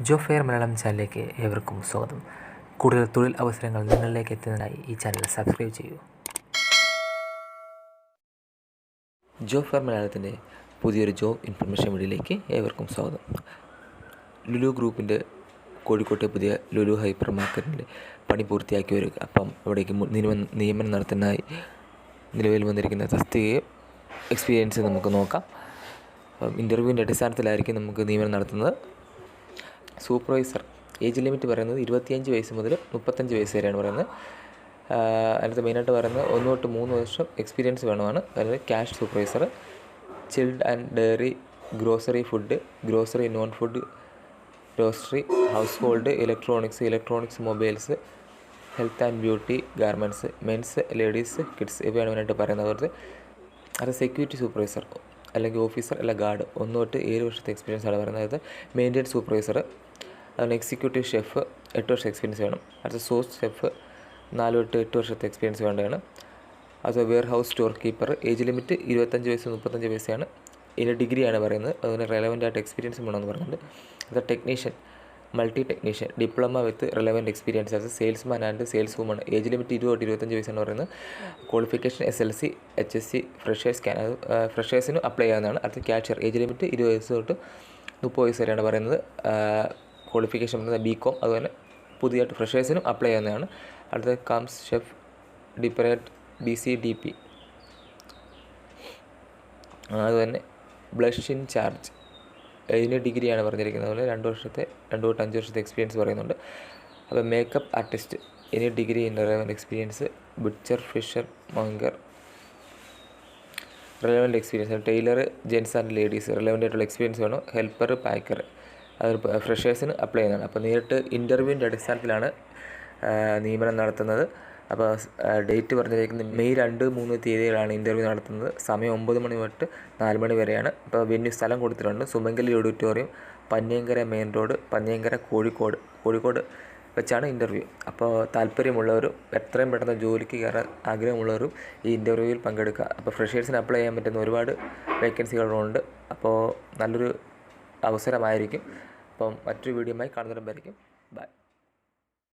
ജോ fair Malayalam ചാനലിലേക്ക് ഏവർക്കും സ്വാഗതം. കൂടുതൽ തൊഴിൽ അവസരങ്ങൾ നിങ്ങളിലേക്ക് എത്തുന്നതിനായി ഈ ചാനൽ സബ്സ്ക്രൈബ് ചെയ്യൂ. ജോ ഫെയർ മലയാളത്തിന്റെ പുതിയൊരു ജോബ് ഇൻഫർമേഷൻ വീഡിയോയിലേക്ക് ഏവർക്കും സ്വാഗതം. ലുലു ഗ്രൂപ്പിന്റെ കോഴിക്കോട്ടെ പുതിയ ലുലു ഹൈപ്പർ മാർക്കറ്റിന്റെ പണി പൂർത്തിയാക്കി വരിക. അപ്പം അവിടേക്ക് നിയമനം നിയമനം നടത്തുന്നതായി നിലവിൽ വന്നിരിക്കുന്ന തസ്തികയും എക്സ്പീരിയൻസ് നമുക്ക് നോക്കാം. ഇന്റർവ്യൂവിന്റെ അടിസ്ഥാനത്തിലായിരിക്കും നമുക്ക് നിയമനം നടത്തുന്നത്. സൂപ്പർവൈസർ ഏജ് ലിമിറ്റ് പറയുന്നത് ഇരുപത്തിയഞ്ച് വയസ്സ് മുതൽ മുപ്പത്തഞ്ച് വയസ്സ് വരെയാണ് പറയുന്നത്. അതിനകത്ത് മെയിനായിട്ട് പറയുന്നത് ഒന്ന് തൊട്ട് മൂന്ന് വർഷം എക്സ്പീരിയൻസ് വേണമാണ്. അതായത് cash supervisor chilled and dairy grocery food grocery non food grocery household electronics electronics mobiles health and beauty garments men's ladies kids ഇവയാണ് മെയിനായിട്ട് പറയുന്നത്. അതായത് അത് സെക്യൂരിറ്റി സൂപ്പർവൈസർ അല്ലെങ്കിൽ ഓഫീസർ അല്ല ഗാർഡ്. ഒന്ന് തൊട്ട് ഏഴ് വർഷത്തെ എക്സ്പീരിയൻസ് ആണ് പറയുന്നത്. അതായത് സൂപ്പർവൈസർ അതുപോലെ എക്സിക്യൂട്ടീവ് ഷെഫ് എട്ട് വർഷം എക്സ്പീരിയൻസ് വേണം. അടുത്ത സോസ് ഷെഫ് നാല് തൊട്ട് എട്ട് വർഷത്തെ എക്സ്പീരിയൻസ് വേണ്ടതാണ്. അത് warehouse storekeeper age limit ഇരുപത്തഞ്ച് വയസ്സ് മുപ്പത്തഞ്ച് വയസ്സാണ്. ഇതിന്റെ ഡിഗ്രിയാണ് പറയുന്നത്. അതുപോലെ റെലവന്റ് ആയിട്ട് എക്സ്പീരിയൻസ് വേണമെന്ന് പറയുന്നുണ്ട് അത് technician multi technician diploma with relevant experience as salesman and sales woman age limit ഇരുപത് ഇരുപത്തഞ്ച് വയസ്സാണ് പറയുന്നത്. Qualification S L C H S C freshers can ഫ്രഷേഴ്സിനും apply ചെയ്യാവുന്നതാണ്. അടുത്ത ക്യാച്ചർ ഏജ് ലിമിറ്റ് ഇരുപത് വയസ്സ് തൊട്ട് മുപ്പത് വയസ്സ് വരെയാണ് പറയുന്നത്. ക്വാളിഫിക്കേഷൻ പറയുന്നത് ബി കോം അതുപോലെ പുതിയതായിട്ട് ഫ്രഷേഴ്സിനും അപ്ലൈ ചെയ്യാവുന്നതാണ്. അടുത്ത കംസ് ഷെഫ് ഡിപ്പറേറ്റ് ഡി സി ഡി പി അതുതന്നെ ബ്ലഷ് ഇൻ ചാർജ് ഇതിന് ഡിഗ്രിയാണ് പറഞ്ഞിരിക്കുന്നത് അതുപോലെ രണ്ട് വർഷത്തെ രണ്ട് തൊട്ട് അഞ്ച് വർഷത്തെ എക്സ്പീരിയൻസ് പറയുന്നുണ്ട്. അപ്പോൾ മേക്കപ്പ് ആർട്ടിസ്റ്റ് ഇനി degree in relevant experience butcher fisher monger relevant experience tailor gents and ladies relevant ആയിട്ടുള്ള എക്സ്പീരിയൻസ് വേണം. ഹെൽപ്പർ പാക്കർ അത് ഫ്രഷേഴ്സിന് അപ്ലൈ ചെയ്യുന്നതാണ്. അപ്പോൾ നേരിട്ട് ഇന്റർവ്യൂവിന്റെ അടിസ്ഥാനത്തിലാണ് നിയമനം നടത്തുന്നത്. അപ്പോൾ ഡേറ്റ് പറഞ്ഞിരിക്കുന്നത് മെയ് രണ്ട് മൂന്ന് തീയതികളാണ് ഇന്റർവ്യൂ നടത്തുന്നത്. സമയം ഒമ്പത് മണി തൊട്ട് നാല് മണി വരെയാണ്. അപ്പോൾ വെന്യൂ സ്ഥലം കൊടുത്തിട്ടുണ്ട്. Sumangali auditorium Panniyankara main road Panniyankara Kozhikode Kozhikode വെച്ചാണ് ഇന്റർവ്യൂ അപ്പോൾ താല്പര്യമുള്ളവരും എത്രയും പെട്ടെന്ന് ജോലിക്ക് കയറാൻ ആഗ്രഹമുള്ളവരും ഈ ഇന്റർവ്യൂവിൽ പങ്കെടുക്കുക. അപ്പോൾ ഫ്രഷേഴ്സിന് അപ്ലൈ ചെയ്യാൻ പറ്റുന്ന ഒരുപാട് വേക്കൻസികളുണ്ട് അപ്പോൾ നല്ലൊരു അവസരമായിരിക്കും. അപ്പം മറ്റൊരു വീഡിയോയുമായി കാണുന്നവരും